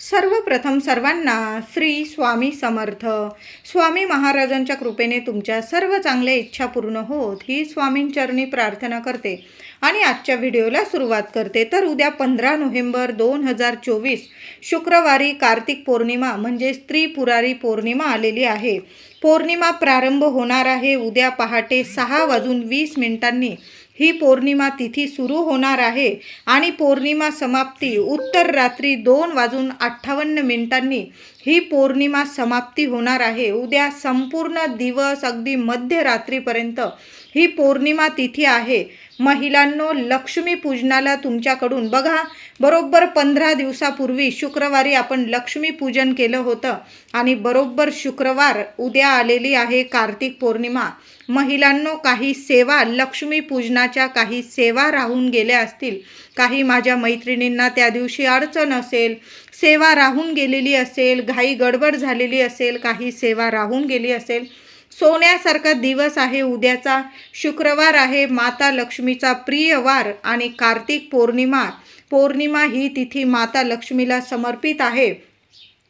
सर्वप्रथम सर्वांना श्री स्वामी समर्थ. स्वामी महाराजांच्या कृपेने तुमच्या सर्व चांगल्या इच्छा पूर्ण होत ही स्वामींचरणी प्रार्थना करते. आणि आजच्या व्हिडिओला सुरुवात करते. तर उद्या पंधरा नोव्हेंबर दोन हजार चोवीस शुक्रवारी कार्तिक पौर्णिमा म्हणजे स्त्री पुरारी पौर्णिमा आलेली आहे. पौर्णिमा प्रारंभ होणार आहे. उद्या पहाटे सहा वाजून वीस मिनिटांनी ही पौर्णिमा तिथी सुरू होणार आहे आणि पौर्णिमा समाप्ती उत्तर रात्री दोन वाजून अठ्ठावन्न मिनिटांनी ही पौर्णिमा समाप्ती होणार आहे. उद्या संपूर्ण दिवस अगदी मध्यरात्रीपर्यंत ही पौर्णिमा तिथी आहे. महिलांनो लक्ष्मी पूजनाला तुमच्याकडून बघा. बरोबर पंधरा दिवसापूर्वी शुक्रवारी आपण लक्ष्मी पूजन केलं होतं. आणि बरोबर शुक्रवार उद्या आलेली आहे कार्तिक पौर्णिमा. महिलांनो काही सेवा लक्ष्मी पूजनाच्या काही सेवा राहून गेल्या असतील. काही माझ्या मैत्रिणींना त्या दिवशी अडचण असेल सेवा राहून गेलेली असेल घाई गडबड झालेली असेल काही सेवा राहून गेली असेल सोन्यासारखा दिवस आहे. उद्याचा शुक्रवार आहे. माता लक्ष्मीचा प्रिय वार आणि कार्तिक पौर्णिमा. पौर्णिमा ही तिथी माता लक्ष्मीला समर्पित आहे.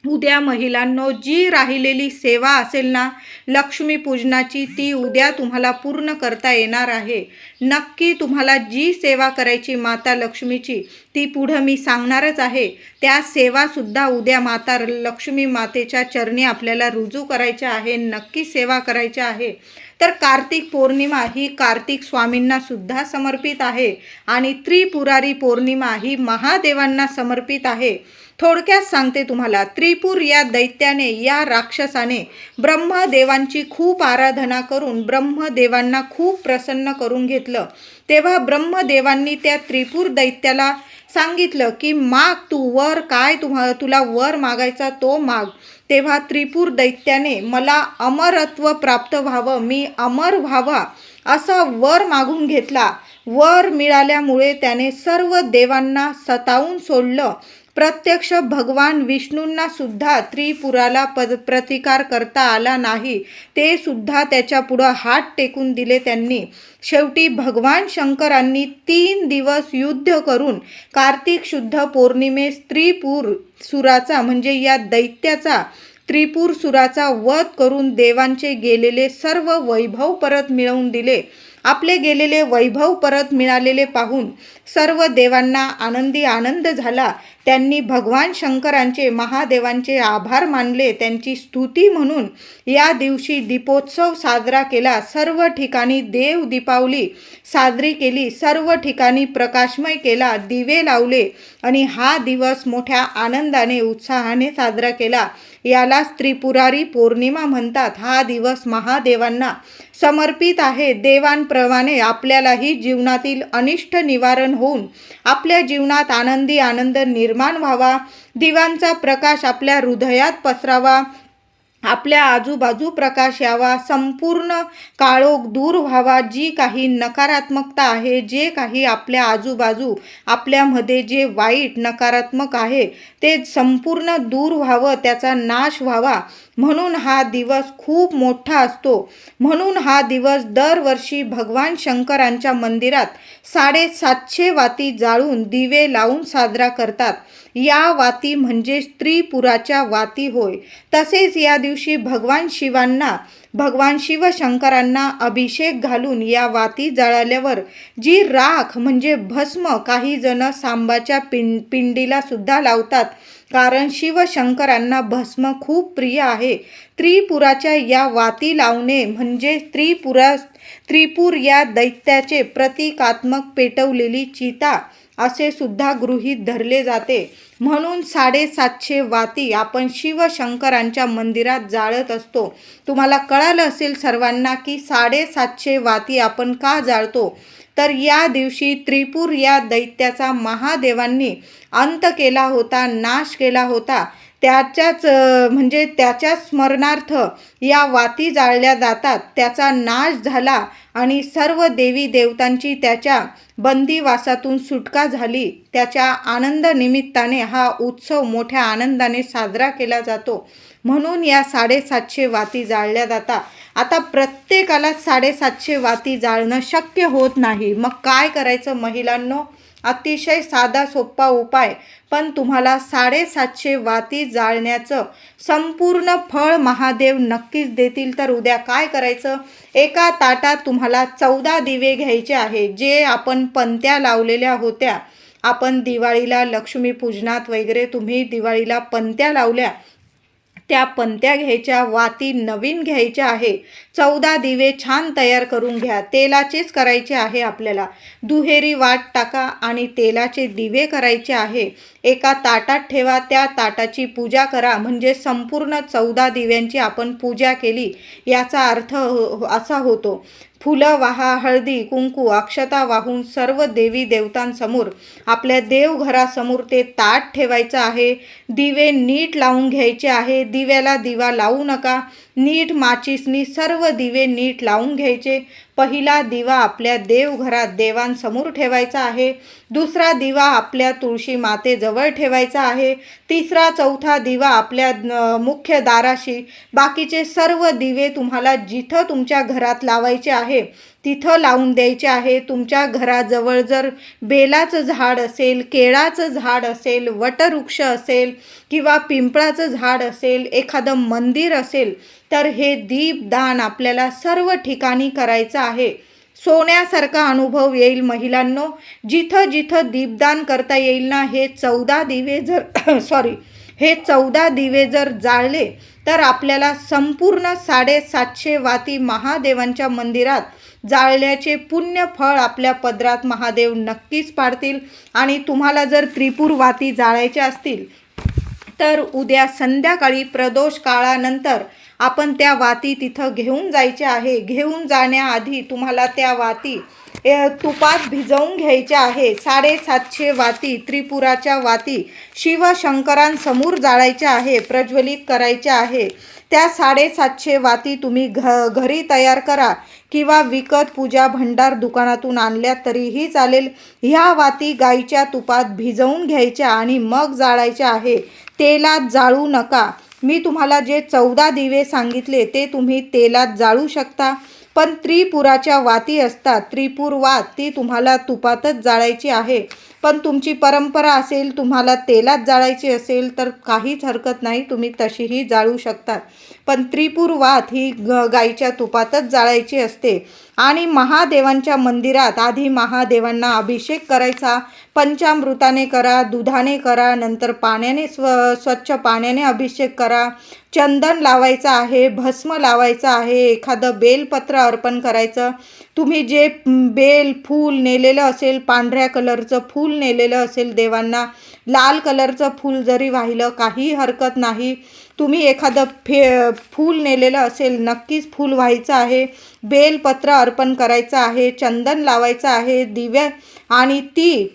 उद्या महिलांनो जी राहिलेली सेवा असेल ना लक्ष्मीपूजनाची ती उद्या तुम्हाला पूर्ण करता येणार आहे. नक्की तुम्हाला जी सेवा करायची माता लक्ष्मीची ती पुढं मी सांगणारच आहे. त्या सेवासुद्धा उद्या माता लक्ष्मी मातेच्या चरणी आपल्याला रुजू करायच्या आहे नक्की सेवा करायच्या आहे. तर कार्तिक पौर्णिमा ही कार्तिक स्वामींना सुद्धा समर्पित आहे आणि त्रिपुरारी पौर्णिमा ही महादेवांना समर्पित आहे. थोडक्यात सांगते तुम्हाला त्रिपूर या दैत्याने या राक्षसाने ब्रह्मदेवांची खूप आराधना करून ब्रह्मदेवांना खूप प्रसन्न करून घेतलं. तेव्हा ब्रह्मदेवांनी त्या त्रिपूर दैत्याला सांगितलं की माग तू वर काय तुम्हा तुला वर मागायचा तो माग. तेव्हा त्रिपूर दैत्याने मला अमरत्व प्राप्त व्हावं मी अमर व्हावा. असा वर मागून घेतला. वर मिळाल्यामुळे त्याने सर्व देवांना सतावून सोडलं. प्रत्यक्ष भगवान विष्णूंना सुद्धा त्रिपुराला पद प्रतिकार करता आला नाही. ते सुद्धा त्याच्यापुढं हात टेकून दिले त्यांनी. शेवटी भगवान शंकरांनी तीन दिवस युद्ध करून कार्तिक शुद्ध पौर्णिमेस त्रिपूर सुराचा म्हणजे या दैत्याचा त्रिपूर सुराचा वध करून देवांचे गेलेले सर्व वैभव परत मिळवून दिले. आपले गेलेले वैभव परत मिळालेले पाहून सर्व देवांना आनंदी आनंद झाला. त्यांनी भगवान शंकरांचे महादेवांचे आभार मानले. त्यांची स्तुती म्हणून या दिवशी दीपोत्सव साजरा केला. सर्व ठिकाणी देव दीपावली साजरी केली. सर्व ठिकाणी प्रकाशमय केला. दिवे लावले आणि हा दिवस मोठ्या आनंदाने उत्साहाने साजरा केला. याला त्रिपुरारी पौर्णिमा म्हणतात. हा दिवस महादेवांना समर्पित आहे. देवांप्रमाणे आपल्यालाही जीवनातील अनिष्ट निवारण होऊन आपल्या जीवनात आनंदी आनंद निर्माण व्हावा. दिवांचा प्रकाश आपल्या हृदयात पसरावा. आपल्या आजूबाजू प्रकाश यावा. संपूर्ण काळोख दूर व्हावा. जी काही नकारात्मकता आहे जे काही आपल्या आजूबाजू आपल्यामध्ये जे वाईट नकारात्मक आहे ते संपूर्ण दूर व्हावं त्याचा नाश व्हावा. म्हणून हा दिवस खूप मोठा असतो. म्हणून हा दिवस दरवर्षी भगवान शंकरांच्या मंदिरात साडेसातशे वाती जाळून दिवे लावून साजरा करतात. या वाती म्हणजे स्त्रीपुराच्या वाती होय. तसेच या दिवशी भगवान शिवांना भगवान शिवशंकरांना अभिषेक घालून या वाती जळाल्यावर जी राख म्हणजे भस्म काही जण सांबाच्या पिं पिंडीला सुद्धा लावतात. कारण शिवशंकरांना भस्म खूप प्रिय आहे. त्रिपुराच्या या वाती लावणे म्हणजे त्रिपुरा त्रिपूर या दैत्याचे प्रतिकात्मक पेटवलेली चिता असे सुद्धा गृहीत धरले जाते. म्हणून साडेसातशे वाती आपण शिवशंकरांच्या मंदिरात जाळत असतो. तुम्हाला कळालं असेल सर्वांना की साडेसातशे वाती आपण का जाळतो? तर या दिवशी त्रिपूर या दैत्याचा महादेवांनी अंत केला होता नाश केला होता. त्याच्याच म्हणजे त्याच्या स्मरणार्थ या वाती जाळल्या जातात. त्याचा नाश झाला आणि सर्व देवी देवतांची त्याच्या बंदीवासातून सुटका झाली. त्याच्या आनंद निमित्ताने हा उत्सव मोठ्या आनंदाने साजरा केला जातो. म्हणून या साडेसातशे वाती जाळल्या जातात. आता प्रत्येकाला साडेसातशे वाती जाळणं शक्य होत नाही. मग काय करायचं महिलांनो? अतिशय साधा सोपा उपाय. पण तुम्हाला साडेसातशे वाती जाळण्याचं संपूर्ण फळ महादेव नक्कीच देतील. तर उद्या काय करायचं? एका ताटात तुम्हाला चौदा दिवे घ्यायचे आहे जे आपण पंत्या लावलेल्या होत्या. आपण दिवाळीला लक्ष्मीपूजनात वगैरे तुम्ही दिवाळीला पंत्या लावल्या. त्या पंत्या घ्यायच्या वाती नवीन घ्यायच्या आहे. चौदा दिवे छान तयार करून घ्या. तेलाचेच करायचे आहे आपल्याला. दुहेरी वाट टाका आणि तेलाचे दिवे करायचे आहे. एका ताटात ठेवा त्या ताटाची पूजा करा. म्हणजे संपूर्ण चौदा दिव्यांची आपण पूजा केली. याचा अर्थ हो- असा होतो. फुलं वाहा हळदी कुंकू अक्षता वाहून सर्व देवी देवतांसमोर आपल्या देवघरासमोर ते ताट ठेवायचं आहे. दिवे नीट लावून घ्यायचे आहे. दिव्याला दिवा लावू नका. नीट माचीसनी सर्व दिवे नीट लावून घ्यायचे. पहिला दिवा आपल्या देवघरात देवांसमोर ठेवायचा आहे. दुसरा दिवा आपल्या तुळशी मातेजवळ ठेवायचा आहे. तिसरा चौथा दिवा आपल्या मुख्य दाराशी. बाकीचे सर्व दिवे तुम्हाला जिथं तुमच्या घरात लावायचे आहे. तिथं लावून द्यायचे आहे. तुमच्या घराजवळ जर बेलाचं झाड असेल केळाचं झाड असेल वटवृक्ष असेल किंवा पिंपळाचं झाड असेल एखादं मंदिर असेल तर हे दीपदान आपल्याला सर्व ठिकाणी करायचं आहे. सोन्यासारखा अनुभव येईल महिलांनो. जिथं जिथं दीपदान करता येईल ना हे चौदा दिवे जर सॉरी हे चौदा दिवे जर जाळले तर आपल्याला संपूर्ण साडेसातशे वाती महादेवांच्या मंदिरात जाळल्याचे पुण्य फळ आपल्या पदरात महादेव नक्कीच पाडतील. आणि तुम्हाला जर त्रिपूर वाती जाळायच्या असतील तर उद्या संध्याकाळी प्रदोष काळानंतर आपण त्या वाती तिथं घेऊन जायचे आहे. घेऊन जाण्याआधी तुम्हाला त्या वाती तुपात भिजवून घ्यायचे आहे. साडेसातशे वाती त्रिपुराच्या वाती शिवशंकरांसमोर जाळायच्या आहे प्रज्वलित करायच्या आहे. त्या साडेसातशे वाती तुम्ही घ घरी तयार करा किंवा विकत पूजा भंडार दुकानातून आणल्या तरीही चालेल. ह्या वाती गाईच्या तुपात भिजवून घ्यायच्या आणि मग जाळायच्या आहे. तेलात जाळू नका. मी तुम्हाला जे चौदा दिवे सांगितले ते तुम्ही तेलात जाळू शकता. पण त्रिपुराच्या वाती असतात. त्रिपूर वात ती तुम्हाला तुपातच जाळायची आहे. पण तुमची परंपरा असेल तुम्हाला तेलात जाळायची असेल तर काहीच हरकत नाही. तुम्ही तशीही जाळू शकतात पण त्रिपूर वात ही ग गाईच्या तुपातच जाळायची असते. आणि महादेवांच्या मंदिरात आधी महादेवांना अभिषेक करायचा. पंचामृताने करा दुधाने करा नंतर पाण्याने स्व स्वच्छ पाण्याने अभिषेक करा. चंदन लावायचं आहे भस्म लावायचं आहे एखादं बेलपत्र अर्पण करायचं. तुम्ही जे बेल फूल नेलेलं असेल पांढऱ्या कलरचं फूल नेलेलं असेल देवांना लाल कलरचं फूल जरी वाहिलं काही हरकत नाही. तुम्ही एखादं फे फूल नेलेलं असेल नक्कीच फूल व्हायचं आहे. बेलपत्र अर्पण करायचं आहे चंदन लावायचं आहे दिव्या आणि ती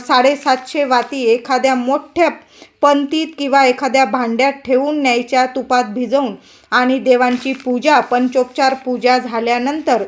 साडेसातशे वाती एखाद्या मोठ्या पंतीत किंवा एखाद्या भांड्यात ठेवून न्यायच्या तुपात भिजवून आणि देवांची पूजा पंचोपचार पूजा झाल्यानंतर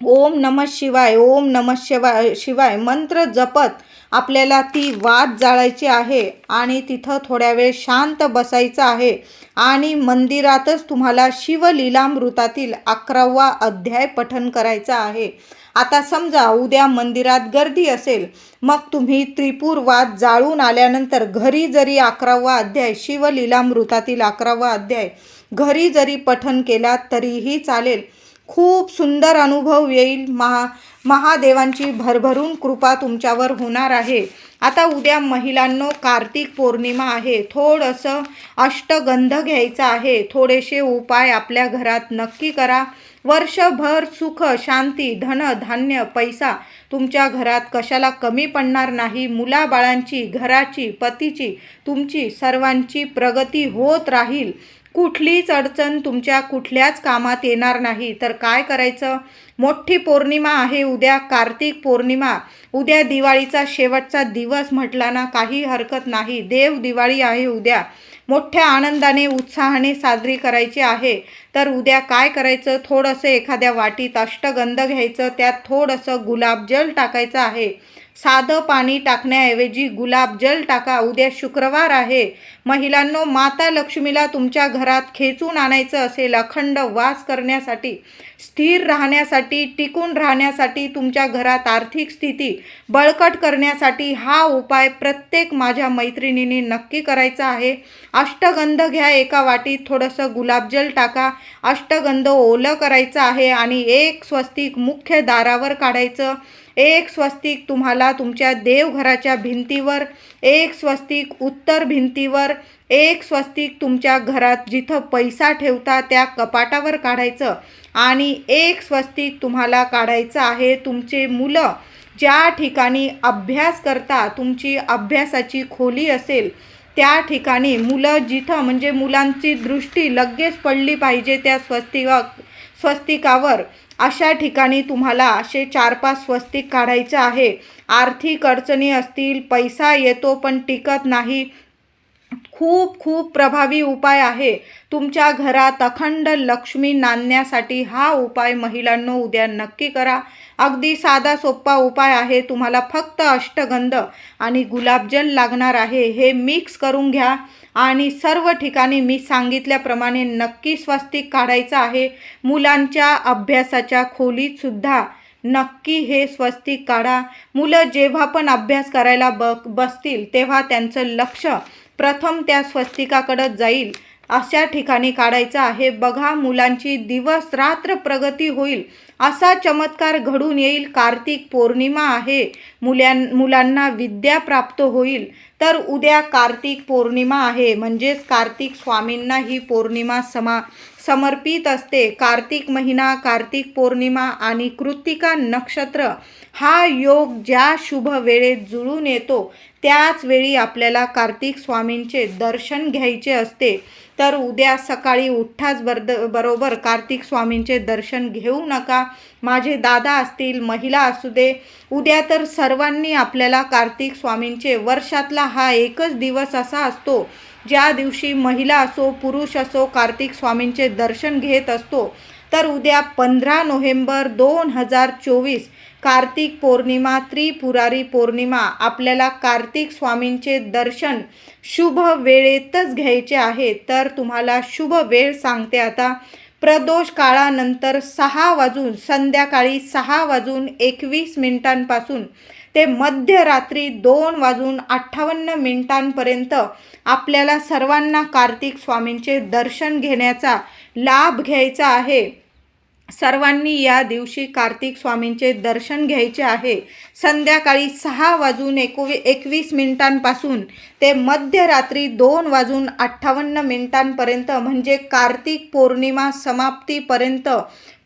ओम नम शिवाय ओम नम शिवाय शिवाय मंत्र जपत आपल्याला ती वाद जाळायची आहे आणि तिथं थोड्या वेळ शांत बसायचं आहे. आणि मंदिरातच तुम्हाला शिवलीलामृतातील अकरावा अध्याय पठन करायचा आहे. आता समजा उद्या मंदिरात गर्दी असेल मग तुम्ही त्रिपूर वाद जाळून आल्यानंतर घरी जरी अकरावा अध्याय शिवलीलामृतातील अकरावा अध्याय घरी जरी पठन केला तरीही चालेल. खूप सुंदर अनुभव येईल. महा महादेवांची भरभरून कृपा तुमच्यावर होणार आहे. आता उद्या महिलांनो कार्तिक पौर्णिमा आहे. थोडंसं अष्टगंध घ्यायचं आहे. थोडेसे उपाय आपल्या घरात नक्की करा. वर्षभर सुख शांती धन धान्य पैसा तुमच्या घरात कशाला कमी पडणार नाही. मुलाबाळांची घराची पतीची तुमची सर्वांची प्रगती होत राहील. कुठलीच अडचण तुमच्या कुठल्याच कामात येणार नाही. तर काय करायचं? मोठी पौर्णिमा आहे उद्या कार्तिक पौर्णिमा. उद्या दिवाळीचा शेवटचा दिवस म्हटला ना काही हरकत नाही. देव दिवाळी आहे उद्या. मोठ्या आनंदाने उत्साहाने साजरी करायची आहे. तर उद्या काय करायचं? थोडंसं एखाद्या वाटीत अष्टगंध घ्यायचं. त्यात थोडंसं गुलाबजल टाकायचं आहे. साधं पाणी टाकण्याऐवजी गुलाबजल टाका. उद्या शुक्रवार आहे. महिलांनो माता लक्ष्मीला तुमच्या घरात खेचून आणायचं असेल अखंड वास करण्यासाठी स्थिर राहण्यासाठी टिकून राहण्यासाठी तुमच्या घरात आर्थिक स्थिती बळकट करण्यासाठी हा उपाय प्रत्येक माझ्या मैत्रिणीने नक्की करायचा आहे. अष्टगंध घ्या एका वाटीत थोडंसं गुलाबजल टाका. अष्टगंध ओलं करायचं आहे आणि एक स्वस्तिक मुख्य दारावर काढायचं. एक स्वस्तिक तुम्हाला तुमच्या देवघराच्या भिंतीवर एक स्वस्तिक उत्तर भिंतीवर एक स्वस्तिक तुमच्या घरात जिथं पैसा ठेवता त्या कपाटावर काढायचं आणि एक स्वस्तिक तुम्हाला काढायचं आहे तुमचे मुलं. ज्या ठिकाणी अभ्यास करता तुमची अभ्यासाची खोली असेल त्या ठिकाणी मुलं जिथं म्हणजे मुलांची दृष्टी लगेच पडली पाहिजे त्या स्वस्तिक स्वस्तिकावर. अशा ठिकाणी तुम्हाला असे चार पाच स्वस्तिक काढायचं आहे. आर्थिक अडचणी असतील पैसा येतो पण टिकत नाही खूप खूप प्रभावी उपाय आहे. तुमच्या घरात अखंड लक्ष्मी नांदण्यासाठी हा उपाय महिलांनो उद्या नक्की करा. अगदी साधा सोपा उपाय आहे. तुम्हाला फक्त अष्टगंध आणि गुलाबजल लागणार आहे. हे मिक्स करून घ्या आणि सर्व ठिकाणी मी सांगितल्याप्रमाणे नक्की स्वस्तिक काढायचं आहे. मुलांच्या अभ्यासाच्या खोलीतसुद्धा नक्की हे स्वस्तिक काढा. मुलं जेव्हा पण अभ्यास करायला ब बसतील तेव्हा त्यांचं लक्ष प्रथम त्या स्वस्तिकाकडं जाईल. अशा ठिकाणी काढायचा आहे. बघा मुलांची दिवस रात्र प्रगती होईल. असा चमत्कार घडून येईल. कार्तिक पौर्णिमा आहे. मुलां मुलांना विद्या प्राप्त होईल. तर उद्या कार्तिक पौर्णिमा आहे. म्हणजेच कार्तिक स्वामींना ही पौर्णिमा समा समर्पित असते. कार्तिक महिना कार्तिक पौर्णिमा आणि कृत्तिका नक्षत्र हा योग ज्या शुभ वेळेत जुळून येतो त्याच वेळी आपल्याला कार्तिक स्वामींचे दर्शन घ्यायचे असते. तर उद्या सकाळी उठ्ठाच बर्द बरोबर कार्तिक स्वामींचे दर्शन घेऊ नका. माझे दादा असतील महिला असू दे उद्या तर सर्वांनी आपल्याला कार्तिक स्वामींचे वर्षातला हा एकच दिवस असा असतो. ज्या दिवशी महिला असो पुरुष असो कार्तिक स्वामींचे दर्शन घेत असतो. तर उद्या पंधरा नोव्हेंबर दोन हजार चोवीस कार्तिक पौर्णिमा त्रिपुरारी पौर्णिमा. आपल्याला कार्तिक स्वामींचे दर्शन शुभ वेळेतच घ्यायचे आहे. तर तुम्हाला शुभ वेळ सांगते आता. प्रदोष काळानंतर सहा वाजून संध्याकाळी सहा वाजून एकवीस मिनिटांपासून ते मध्यरात्री दोन वाजून अठ्ठावन्न मिनिटांपर्यंत आपल्याला सर्वांना कार्तिक स्वामींचे दर्शन घेण्याचा लाभ घ्यायचा आहे. सर्वांनी या दिवशी कार्तिक स्वामींचे दर्शन घ्यायचे आहे. संध्याकाळी सहा वाजून एकोवी एकवीस मिनिटांपासून ते मध्यरात्री दोन वाजून अठ्ठावन्न मिनिटांपर्यंत म्हणजे कार्तिक पौर्णिमा समाप्तीपर्यंत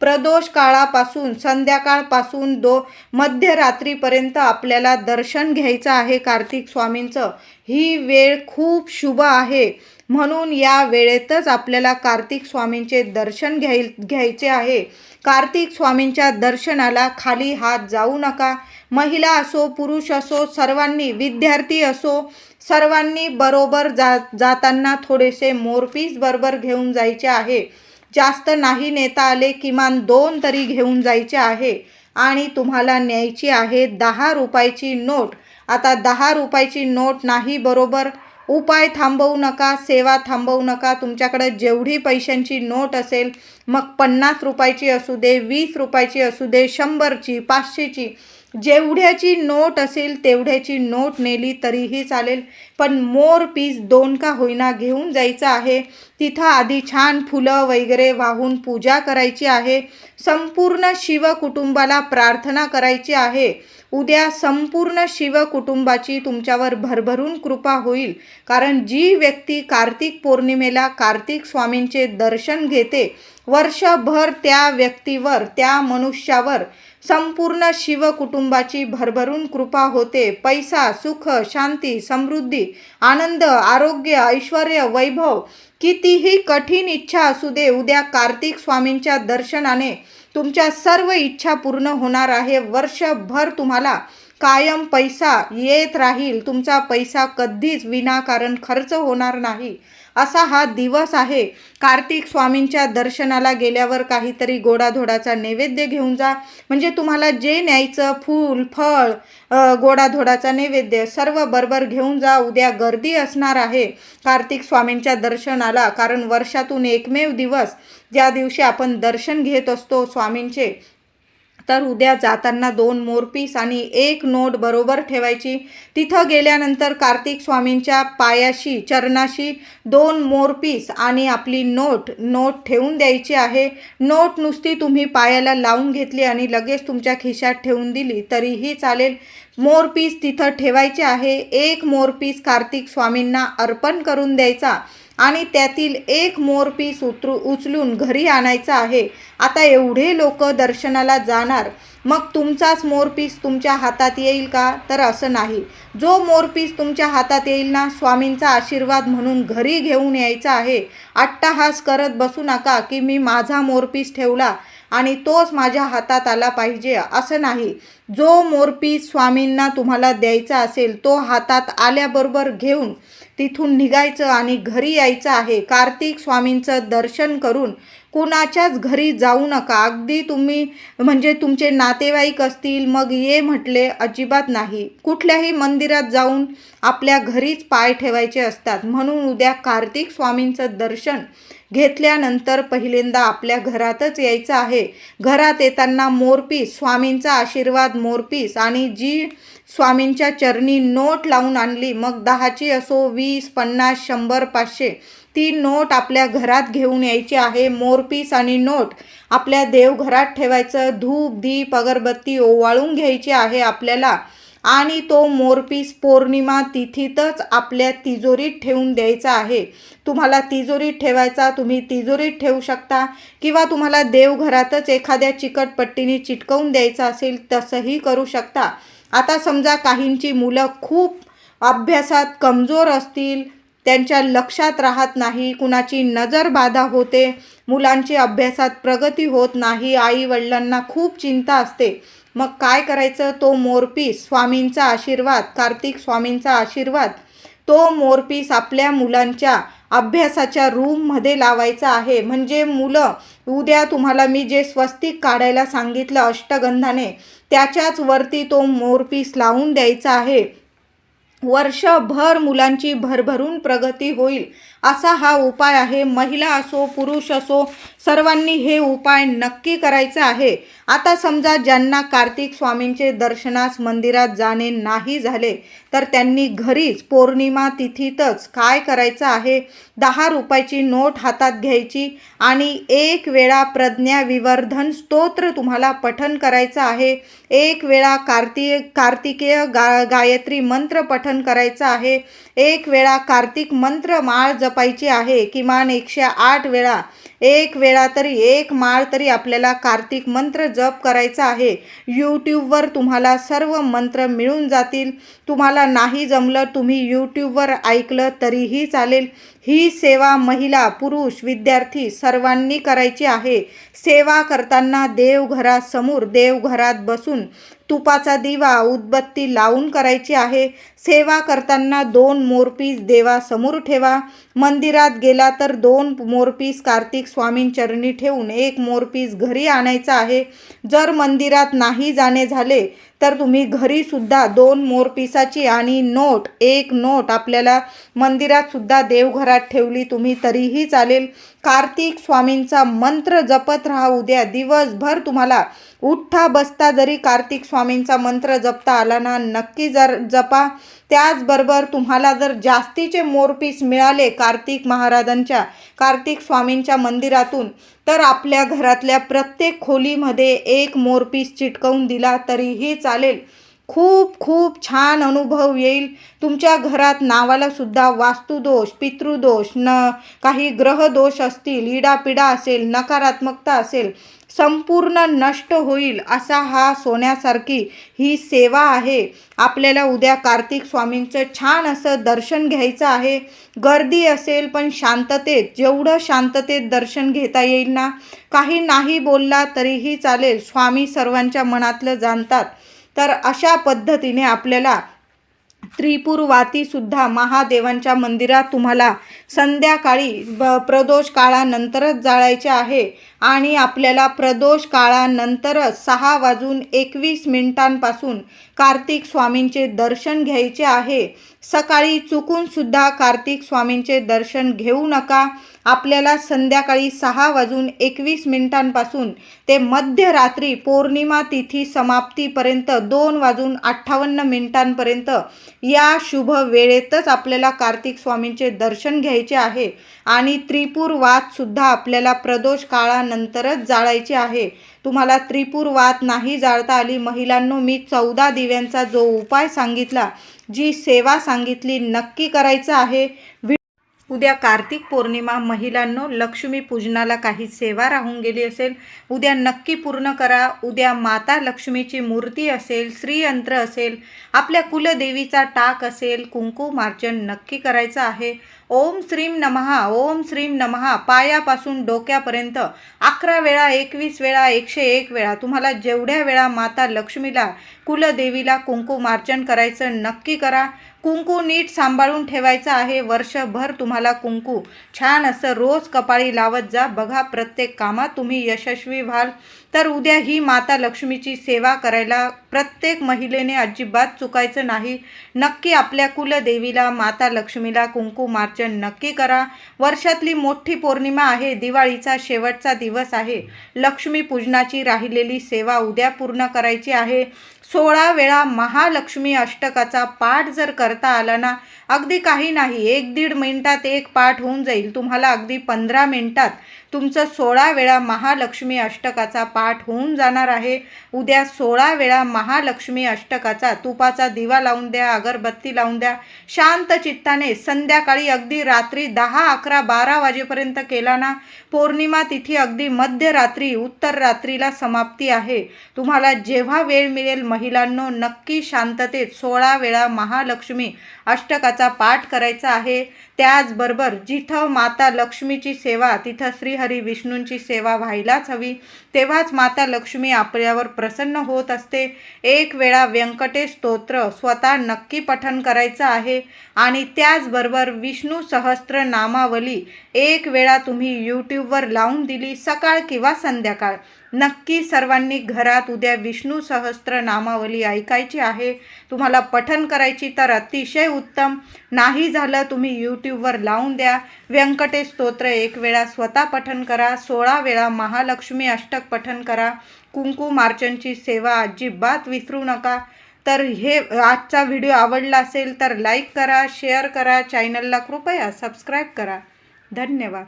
प्रदोष काळापासून संध्याकाळपासून दो मध्यरात्रीपर्यंत आपल्याला दर्शन घ्यायचं आहे कार्तिक स्वामींचं. ही वेळ खूप शुभ आहे. म्हणून या वेळेतच आपल्याला कार्तिक स्वामींचे दर्शन घ्याय घ्यायचे आहे. कार्तिक स्वामींच्या दर्शनाला खाली हात जाऊ नका. महिला असो पुरुष असो सर्वांनी विद्यार्थी असो सर्वांनी बरोबर जा जाताना थोडेसे मोरपीस बरोबर घेऊन जायचे आहे. जास्त नाही नेता आले किमान दोन तरी घेऊन जायचे आहे. आणि तुम्हाला न्यायची आहे दहा रुपयाची नोट. आता दहा रुपयाची नोट नाही बरोबर उपाय थांबवू नका सेवा थांबवू नका. तुमच्याकडे जेवढी पैशांची नोट असेल मग पन्नास रुपयाची असू दे वीस रुपयाची असू दे शंभरची पाचशेची जेवढ्याची नोट असेल तेवढ्याची नोट नेली तरीही चालेल. पण मोर पीस दोन का होईना घेऊन जायचं आहे. तिथं आधी छान फुलं वगैरे वाहून पूजा करायची आहे. संपूर्ण शिव कुटुंबाला प्रार्थना करायची आहे. उद्या संपूर्ण शिव कुटुंबाची तुमच्यावर भरभरून कृपा होईल. कारण जी व्यक्ती कार्तिक पौर्णिमेला कार्तिक स्वामींचे दर्शन घेते वर्षभर त्या व्यक्तीवर त्या मनुष्यावर संपूर्ण शिव कुटुंबाची भरभरून कृपा होते. पैसा सुख शांती समृद्धी आनंद आरोग्य ऐश्वर वैभव कितीही कठीण इच्छा असू दे उद्या कार्तिक स्वामींच्या दर्शनाने तुमच्या सर्व इच्छा पूर्ण होणार आहे. वर्षभर तुम्हाला कायम पैसा येत राहील. तुमचा पैसा कधीच विनाकारण खर्च होणार नाही. असा हा दिवस आहे. कार्तिक स्वामींच्या दर्शनाला गेल्यावर काहीतरी गोडाधोडाचा नैवेद्य घेऊन जा. म्हणजे तुम्हाला जे न्यायचं फूल फळ गोडाधोडाचा नैवेद्य सर्व बरोबर घेऊन जा. उद्या गर्दी असणार आहे कार्तिक स्वामींच्या दर्शनाला. कारण वर्षातून एकमेव दिवस ज्या दिवशी आपण दर्शन घेत असतो स्वामींचे तर उद्या जाताना दोन मोरपीस आणि एक नोट बरोबर ठेवायची. तिथं गेल्यानंतर कार्तिक स्वामींच्या पायाशी चरणाशी दोन मोरपीस आणि आपली नोट नोट ठेवून द्यायची आहे. नोट नुसती तुम्ही पायाला लावून घेतली आणि लगेच तुमच्या खिशात ठेवून दिली तरीही चालेल. मोरपीस तिथं ठेवायचे आहे. एक मोरपीस कार्तिक स्वामींना अर्पण करून द्यायचा. आणि त्यातील एक मोरपीस उतरू उचलून घरी आणायचा आहे. आता एवढे लोक दर्शनाला जाणार. मग तुमचाच मोरपीस तुमच्या हातात येईल का? तर असं नाही. जो मोरपीस तुमच्या हातात येईल ना स्वामींचा आशीर्वाद म्हणून घरी घेऊन यायचा आहे. अट्टाहास करत बसू नका की मी माझा मोरपीस ठेवला आणि तोच माझ्या हातात आला पाहिजे. असं नाही. जो मोरपीस स्वामींना तुम्हाला द्यायचा असेल तो हातात आल्याबरोबर घेऊन तिथून निघायचं आणि घरी यायचं आहे. कार्तिक स्वामींचं दर्शन करून कुणाच्याच घरी जाऊ नका. अगदी तुम्ही म्हणजे तुमचे नातेवाईक असतील मग ये म्हटले अजिबात नाही. कुठल्याही मंदिरात जाऊन आपल्या घरीच पाय ठेवायचे असतात. म्हणून उद्या कार्तिक स्वामींचं दर्शन घेतल्यानंतर पहिल्यांदा आपल्या घरातच यायचं आहे. घरात येताना मोरपीस स्वामींचा आशीर्वाद मोरपीस आणि जी स्वामींच्या चरणी नोट लावून आणली. मग दहाची असो वीस पन्नास शंभर पाचशे ती नोट आपल्या घरात घेऊन यायची आहे. मोरपीस आणि नोट आपल्या देवघरात ठेवायचं. धूप दीप अगरबत्ती ओवाळून घ्यायची आहे आपल्याला. आणि तो मोरपीस पौर्णिमा तिथीतच आपल्या तिजोरीत ठेवून द्यायचा आहे. तुम्हाला तिजोरीत ठेवायचा तुम्ही तिजोरीत ठेवू शकता. किंवा तुम्हाला देवघरातच एखाद्या चिकटपट्टीने चिटकवून द्यायचा असेल तसंही करू शकता. आता समजा काहींची मुलं खूप अभ्यासात कमजोर असतील त्यांच्या लक्षात राहत नाही कुणाची नजर बाधा होते मुलांची अभ्यासात प्रगती होत नाही आई वडिलांना खूप चिंता असते. मग काय करायचं? तो मोरपीस स्वामींचा आशीर्वाद कार्तिक स्वामींचा आशीर्वाद तो मोरपीस आपल्या मुलांच्या अभ्यासाच्या रूममध्ये लावायचा आहे. म्हणजे मुलं उद्या तुम्हाला मी जे स्वस्तिक काढायला सांगितलं अष्टगंधाने त्याच्याच वरती तो मोरपीस लावून द्यायचा आहे. वर्षभर मुलांची भरभरून प्रगती होईल. असा हा उपाय आहे. महिला असो पुरुष असो सर्वांनी हे उपाय नक्की करायचं आहे. आता समजा ज्यांना कार्तिक स्वामींचे दर्शनास मंदिरात जाणे नाही झाले तर त्यांनी घरीच पौर्णिमा तिथीतच काय करायचं आहे? दहा रुपयाची नोट हातात घ्यायची आणि एक वेळा प्रज्ञा विवर्धन स्तोत्र तुम्हाला पठन करायचं आहे. एक वेळा कार्तिक कार्तिकेय गा गायत्री मंत्र पठन करायचं आहे. एक वेळा कार्तिक मंत्र माळ जपायची आहे. किमान एकशे आठ वेळा एक वेळा तरी एक माळ तरी आपल्याला कार्तिक मंत्र जप करायचा आहे. यूट्यूबवर तुम्हाला सर्व मंत्र मिळून जातील. तुम्हाला नाही जमलं तुम्ही यूट्यूबवर ऐकलं तरीही चालेल. ही सेवा महिला पुरुष विद्यार्थी सर्वांनी करायची आहे. सेवा करताना देवघरासमोर देवघरात बसून तुपाचा दिवा उदबत्ती लावून करायची आहे. सेवा करताना दोन मोरपीस देवासमोर ठेवा. मंदिरात गेला तर दोन मोरपीस कार्तिक स्वामींचरणी ठेवून एक मोरपीस घरी आणायचा आहे. जर मंदिरात नाही जाणे झाले तर तुम्ही घरीसुद्धा दोन मोरपिसाची आणि नोट एक नोट आपल्याला मंदिरातसुद्धा देवघरात ठेवली तुम्ही तरीही चालेल. कार्तिक स्वामींचा मंत्र जपत राहा उद्या. दिवसभर तुम्हाला उठता बसता जरी कार्तिक स्वामींचा मंत्र जपता आला ना नक्की जर जपा. त्याचबरोबर तुम्हाला जर जास्तीचे मोरपीस मिळाले कार्तिक महाराजांच्या कार्तिक स्वामींच्या मंदिरातून तर आपल्या घरातल्या प्रत्येक खोलीमध्ये एक मोरपीस चिटकवून दिला तरीही चालेल. खूप खूप छान अनुभव येईल. तुमच्या घरात नावाला सुद्धा वास्तुदोष पितृदोष न काही ग्रहदोष असतील इडापिडा असेल नकारात्मकता असेल संपूर्ण नष्ट होईल असा हा सोन्यासारखी ही सेवा आहे. आपल्याला उद्या कार्तिक स्वामींचं छान असं दर्शन घ्यायचं आहे. गर्दी असेल पण शांततेत जेवढं शांततेत दर्शन घेता येईल ना काही नाही बोलला तरीही चालेल. स्वामी सर्वांच्या मनातलं जाणतात. तर अशा पद्धतीने आपल्याला त्रिपुरवातीसुद्धा महादेवांच्या मंदिरात तुम्हाला संध्याकाळी ब प्रदोष काळानंतरच जाळायचे आहे आणि आपल्याला प्रदोष काळानंतरच सहा वाजून एकवीस मिनिटांपासून कार्तिक स्वामींचे दर्शन घ्यायचे आहे. सकाळी चुकूनसुद्धा कार्तिक स्वामींचे दर्शन घेऊ नका. आपल्याला संध्याकाळी सहा वाजून एकवीस मिनिटांपासून ते मध्यरात्री पौर्णिमा तिथी समाप्तीपर्यंत दोन वाजून अठ्ठावन्न मिनिटांपर्यंत या शुभ वेळेतच आपल्याला कार्तिक स्वामींचे दर्शन घ्यायचे आहे. आणि त्रिपूर वादसुद्धा आपल्याला प्रदोष काळानंतरच जाळायचे आहे. तुम्हाला त्रिपूर वात नाही जाळता आली. महिलांनो मी चौदा दिव्यांचा जो उपाय सांगितला जी सेवा सांगितली नक्की करायचं आहे. उद्या कार्तिक पौर्णिमा महिलांनो लक्ष्मी पूजनाला काही सेवा राहून गेली असेल. उद्या नक्की पूर्ण करा. उद्या माता लक्ष्मीची मूर्ती असेल श्रीयंत्र असेल आपल्या कुलदेवीचा टाक असेल कुंकुमार्चन नक्की करायचं आहे. ओम श्रीम नमहा ओम श्रीम नमहा. पायापासून डोक्यापर्यंत अकरा वेळा एकवीस वेळा एकशे एक वेळा. तुम्हाला जेवढ्या वेळा माता लक्ष्मीला कुलदेवीला कुंकुमार्चन करायचं नक्की करा. कुंकू नीट सांभाळून ठेवायचं आहे. वर्षभर तुम्हाला कुंकू. छान असं रोज कपाळी लावत जा. बघा प्रत्येक कामात तुम्ही यशस्वी व्हाल. तर उद्या ही माता लक्ष्मीची सेवा करायला प्रत्येक महिलेने अजिबात चुकायचं नाही. नक्की आपल्या कुलदेवीला माता लक्ष्मीला कुंकुमार्चन नक्की करा. वर्षातली मोठी पौर्णिमा आहे दिवाळीचा शेवटचा दिवस आहे. लक्ष्मी पूजनाची राहिलेली सेवा उद्या पूर्ण करायची आहे. सोळा वेळा महालक्ष्मी अष्टकाचा पाठ जर करता आला ना अगदी काही नाही एक दीड मिनिटात एक पाठ होऊन जाईल. तुम्हाला अगदी पंधरा मिनिटात तुमचं सोळा वेळा महालक्ष्मी अष्टकाचा पाठ होऊन जाणार आहे. उद्या सोळा वेळा महालक्ष्मी अष्टकाचा तुपाचा दिवा लावून द्या अगरबत्ती लावून द्या. शांत चित्ताने संध्याकाळी अगदी रात्री दहा अकरा बारा वाजेपर्यंत केला ना पौर्णिमा तिथी अगदी मध्यरात्री उत्तर रात्रीला समाप्ती आहे. तुम्हाला जेव्हा वेळ मिळेल महिलांनो नक्की शांततेत सोळा वेळा महालक्ष्मी अष्टकाचा पाठ करायचा आहे. त्याचबरोबर जिथं माता लक्ष्मीची सेवा तिथं श्रीहरी विष्णूंची सेवा व्हायलाच हवी. तेव्हाच माता लक्ष्मी आपल्यावर प्रसन्न होत असते. एक वेळा व्यंकटेश स्तोत्र स्वतः नक्की पठन करायचं आहे. आणि त्याचबरोबर विष्णू सहस्त्र नामावली एक वेळा तुम्ही यूट्यूब यूट्यूबवर लावून दिली सकाळ किंवा संध्याकाळ. नक्की सर्वांनी घरात उद्या विष्णू सहस्त्र नामावली ऐकायची आहे. तुम्हाला पठन करायची तर अतिशय उत्तम. नाही झालं तुम्ही यूट्यूबवर लावून द्या. व्यंकटेश स्तोत्र एक वेळा स्वतः पठन करा. सोळा वेळा महालक्ष्मी अष्टक पठन करा. कुंकू मार्चनची सेवा अजिबात विसरू नका. तर हे आजचा व्हिडिओ आवडला असेल तर लाईक करा शेअर करा चॅनलला कृपया सबस्क्राईब करा. धन्यवाद.